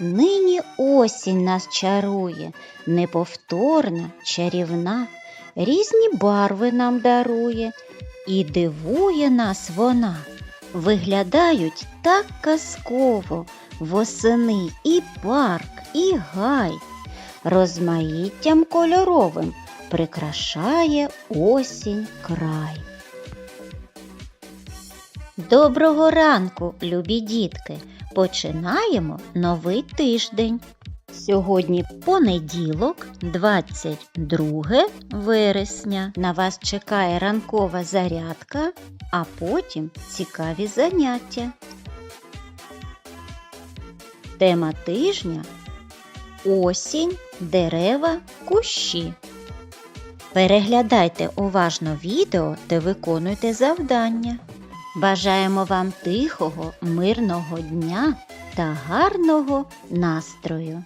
Нині осінь нас чарує, неповторна, чарівна, різні барви нам дарує, і дивує нас вона. Виглядають так казково восени і парк, і гай, розмаїттям кольоровим прикрашає осінь край. Доброго ранку, любі дітки! Починаємо новий тиждень. Сьогодні понеділок, 22 вересня. На вас чекає ранкова зарядка, а потім цікаві заняття. Тема тижня осінь, дерева, кущі. Переглядайте уважно відео та виконуйте завдання. Бажаємо вам тихого, мирного дня та гарного настрою.